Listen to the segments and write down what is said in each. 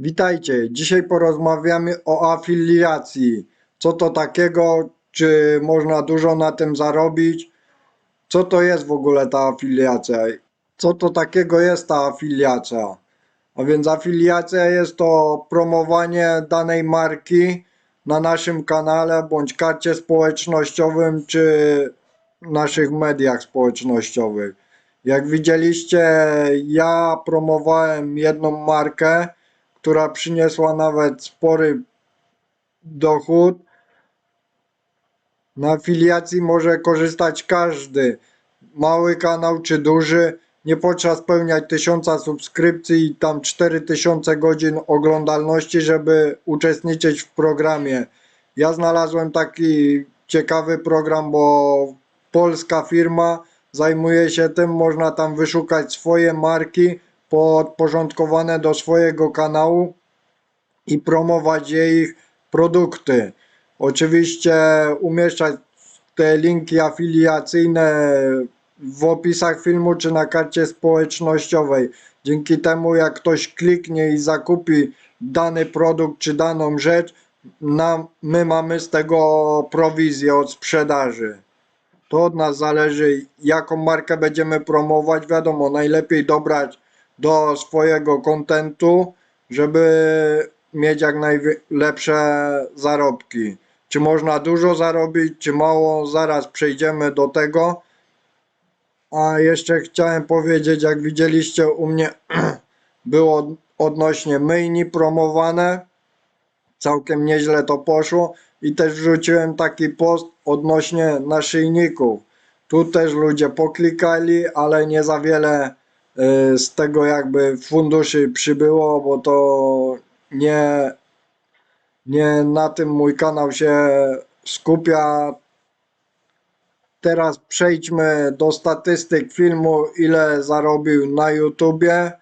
Witajcie. Dzisiaj porozmawiamy o afiliacji. Co to takiego? Czy można dużo na tym zarobić? Co to jest w ogóle ta afiliacja? Co to takiego jest ta afiliacja? A więc afiliacja jest to promowanie danej marki na naszym kanale bądź karcie społecznościowym czy naszych mediach społecznościowych. Jak widzieliście, ja promowałem jedną markę, która przyniosła nawet spory dochód. Na afiliacji może korzystać każdy, mały kanał czy duży. Nie potrzeba spełniać tysiąca subskrypcji i tam 4000 godzin oglądalności, żeby uczestniczyć w programie. Ja znalazłem taki ciekawy program, bo polska firma zajmuje się tym, można tam wyszukać swoje marki podporządkowane do swojego kanału i promować ich produkty. Oczywiście umieszczać te linki afiliacyjne w opisach filmu czy na karcie społecznościowej. Dzięki temu jak ktoś kliknie i zakupi dany produkt czy daną rzecz, nam, my mamy z tego prowizję od sprzedaży. To od nas zależy, jaką markę będziemy promować. Wiadomo, najlepiej dobrać do swojego kontentu, żeby mieć jak najlepsze zarobki. Czy można dużo zarobić, czy mało, zaraz przejdziemy do tego. A jeszcze chciałem powiedzieć, jak widzieliście u mnie było odnośnie myjni promowane. Całkiem nieźle to poszło i też wrzuciłem taki post odnośnie naszyjników. Tu też ludzie poklikali, ale nie za wiele z tego jakby funduszy przybyło, bo to nie, nie na tym mój kanał się skupia. Teraz przejdźmy do statystyk filmu, ile zarobił na YouTubie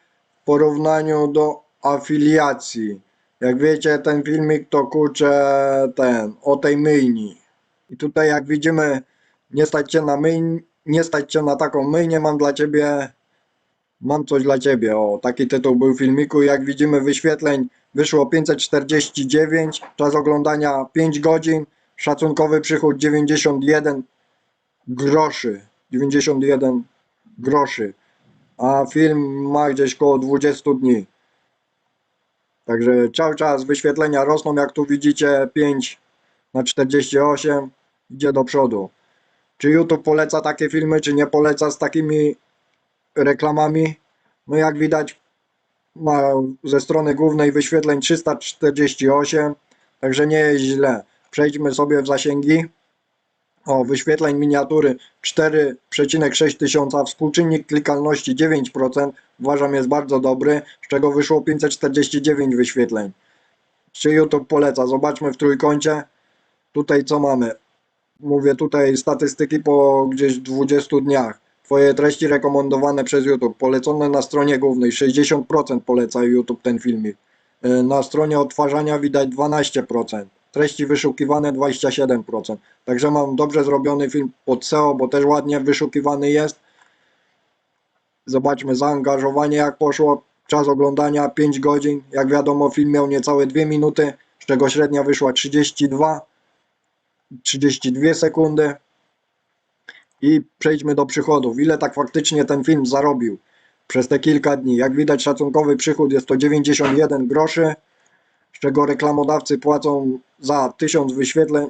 w porównaniu do afiliacji. Jak wiecie, ten filmik to kurczę ten, o tej myjni. I tutaj jak widzimy, nie stać cię na myjni, nie stać cię na taką myjnię, mam dla ciebie, mam coś dla ciebie. O, taki tytuł był filmiku. Jak widzimy wyświetleń wyszło 549, czas oglądania 5 godzin, szacunkowy przychód 91 groszy, 91 groszy, a film ma gdzieś koło 20 dni. Także cały czas wyświetlenia rosną, jak tu widzicie 5 na 48 idzie do przodu. Czy YouTube poleca takie filmy, czy nie poleca z takimi reklamami? No jak widać ma ze strony głównej wyświetleń 348, także nie jest źle. Przejdźmy sobie w zasięgi. O, wyświetleń miniatury 4,6 tysiąca, współczynnik klikalności 9%, uważam jest bardzo dobry, z czego wyszło 549 wyświetleń. Czy YouTube poleca? Zobaczmy w trójkącie. Tutaj co mamy? Mówię tutaj statystyki po gdzieś 20 dniach. Twoje treści rekomendowane przez YouTube, polecone na stronie głównej, 60% poleca YouTube ten filmik. E, Na stronie odtwarzania widać 12%. Treści wyszukiwane 27%. Także mam dobrze zrobiony film pod SEO, bo też ładnie wyszukiwany jest. Zobaczmy zaangażowanie jak poszło. Czas oglądania 5 godzin. Jak wiadomo film miał niecałe 2 minuty, z czego średnia wyszła 32 32 sekundy. I przejdźmy do przychodów. Ile tak faktycznie ten film zarobił przez te kilka dni? Jak widać szacunkowy przychód jest to 91 groszy, z czego reklamodawcy płacą za 1000 wyświetleń.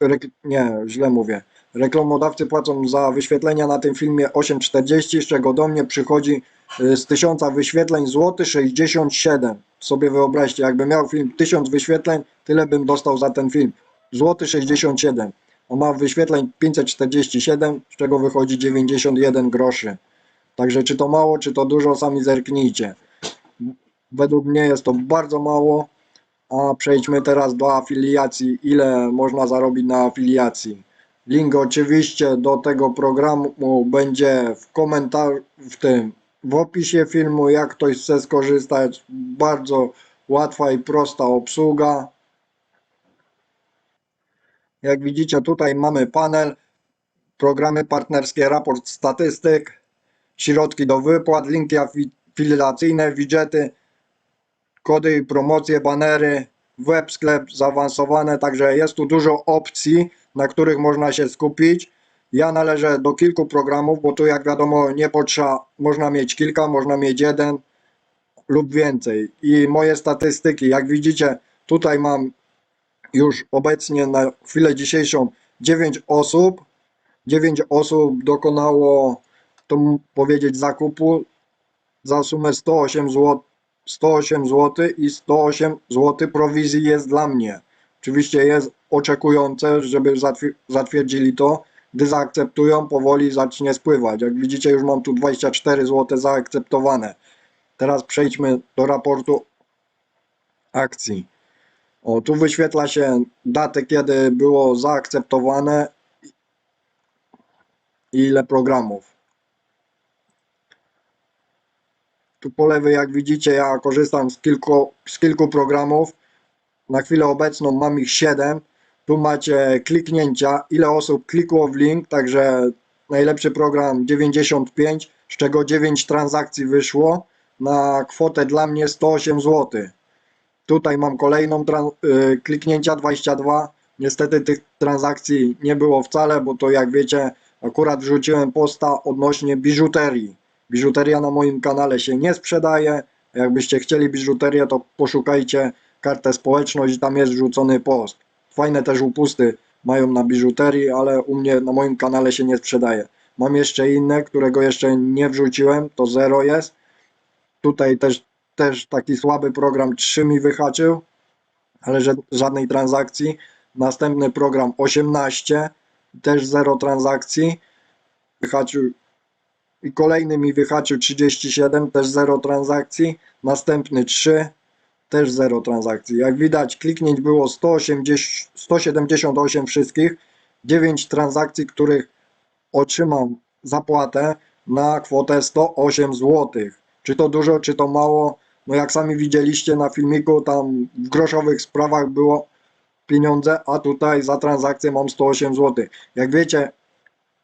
Rek, nie, źle mówię. Reklamodawcy płacą za wyświetlenia na tym filmie 8,40, z czego do mnie przychodzi y, z 1000 wyświetleń złoty 67. Sobie wyobraźcie, jakby miał film 1000 wyświetleń, tyle bym dostał za ten film. Złoty 67. On ma wyświetleń 547, z czego wychodzi 91 groszy. Także czy to mało, czy to dużo, sami zerknijcie. Według mnie jest to bardzo mało. A przejdźmy teraz do afiliacji. Ile można zarobić na afiliacji? Link oczywiście do tego programu będzie w komentarzu, w tym, w opisie filmu. Jak ktoś chce skorzystać, bardzo łatwa i prosta obsługa. Jak widzicie, tutaj mamy panel, programy partnerskie, raport statystyk, środki do wypłat, linki afiliacyjne, widgety. kody i promocje, banery, web sklep zaawansowane, także jest tu dużo opcji, na których można się skupić. Ja należę do kilku programów, bo tu jak wiadomo nie potrzeba, można mieć kilka, można mieć jeden lub więcej. I moje statystyki, jak widzicie, tutaj mam już obecnie na chwilę dzisiejszą 9 osób. 9 osób dokonało, to powiedzieć, zakupu za sumę 108 zł, 108 zł i 108 zł prowizji jest dla mnie. Oczywiście jest oczekujące, żeby zatwier- zatwierdzili to. Gdy zaakceptują, powoli zacznie spływać. Jak widzicie, już mam tu 24 zł zaakceptowane. Teraz przejdźmy do raportu akcji. O, tu wyświetla się datę, kiedy było zaakceptowane i ile programów. Tu po lewej, jak widzicie, ja korzystam z kilku, z kilku programów. Na chwilę obecną mam ich 7. Tu macie kliknięcia, ile osób klikło w link, także najlepszy program 95, z czego 9 transakcji wyszło na kwotę dla mnie 108 zł. Tutaj mam kolejną y, kliknięcia 22. Niestety tych transakcji nie było wcale, bo to jak wiecie, akurat wrzuciłem posta odnośnie biżuterii. Biżuteria na moim kanale się nie sprzedaje. Jakbyście chcieli biżuterię, to poszukajcie kartę społeczność, tam jest wrzucony post. Fajne też upusty mają na biżuterii, ale u mnie na moim kanale się nie sprzedaje. Mam jeszcze inne, którego jeszcze nie wrzuciłem, to zero jest. Tutaj też, też taki słaby program 3 mi wyhaczył, ale żadnej transakcji. Następny program 18, też zero transakcji. Wyhaczył i kolejny mi wyhaczył 37, też zero transakcji. Następny 3, też zero transakcji. Jak widać, kliknięć było 180, 178 wszystkich, 9 transakcji, których otrzymam zapłatę na kwotę 108 zł. Czy to dużo, czy to mało? No jak sami widzieliście na filmiku, tam w groszowych sprawach było pieniądze, a tutaj za transakcję mam 108 zł. Jak wiecie,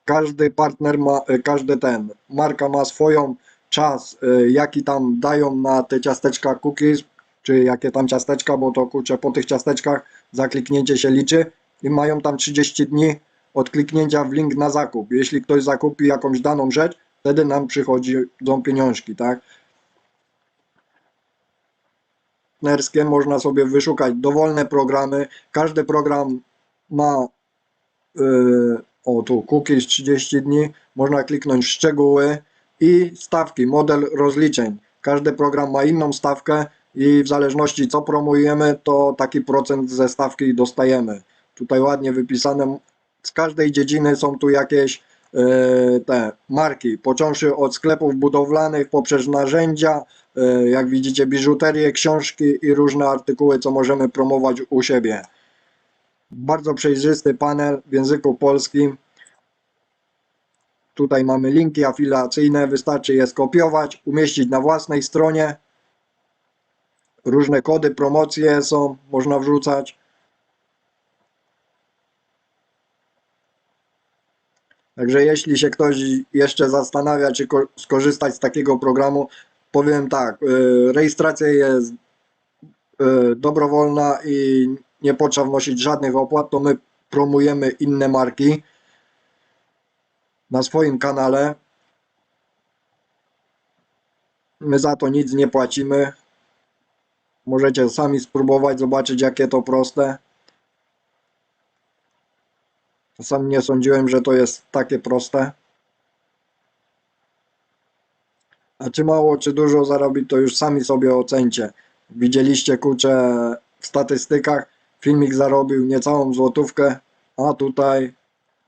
każdy partner ma, e, każdy ten, marka ma swoją czas, e, jaki tam dają na te ciasteczka cookies, czy jakie tam ciasteczka, bo to kurczę po tych ciasteczkach za kliknięcie się liczy i mają tam 30 dni od kliknięcia w link na zakup. Jeśli ktoś zakupi jakąś daną rzecz, wtedy nam przychodzą pieniążki, tak? Partnerskie można sobie wyszukać dowolne programy. Każdy program ma yy, o tu cookies 30 dni, można kliknąć szczegóły i stawki, model rozliczeń. Każdy program ma inną stawkę i w zależności co promujemy, to taki procent ze stawki dostajemy. Tutaj ładnie wypisane. Z każdej dziedziny są tu jakieś yy, te marki, począwszy od sklepów budowlanych poprzez narzędzia, jak widzicie biżuterię, książki i różne artykuły, co możemy promować u siebie. Bardzo przejrzysty panel w języku polskim. Tutaj mamy linki afiliacyjne, wystarczy je skopiować, umieścić na własnej stronie. Różne kody, promocje są, można wrzucać. Także jeśli się ktoś jeszcze zastanawia, czy ko- skorzystać z takiego programu, powiem tak, y, rejestracja jest y, dobrowolna i nie potrzeba wnosić żadnych opłat, to my promujemy inne marki na swoim kanale. My za to nic nie płacimy. Możecie sami spróbować, zobaczyć jakie to proste. Sam nie sądziłem, że to jest takie proste. A czy mało, czy dużo zarobić, to już sami sobie ocencie. Widzieliście, kurczę, w statystykach filmik zarobił niecałą złotówkę, a tutaj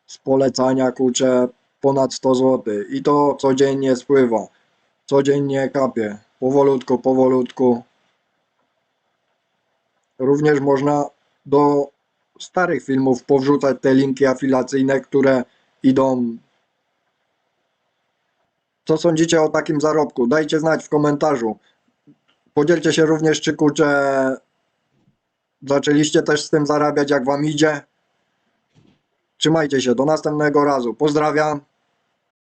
z polecania, kurczę, ponad 100 zł. I to codziennie spływa. Codziennie kapie. Powolutku, powolutku. Również można do starych filmów powrzucać te linki afiliacyjne, które idą. Co sądzicie o takim zarobku? Dajcie znać w komentarzu. Podzielcie się również, czy kurczę zaczęliście też z tym zarabiać, jak wam idzie. Trzymajcie się, do następnego razu. Pozdrawiam.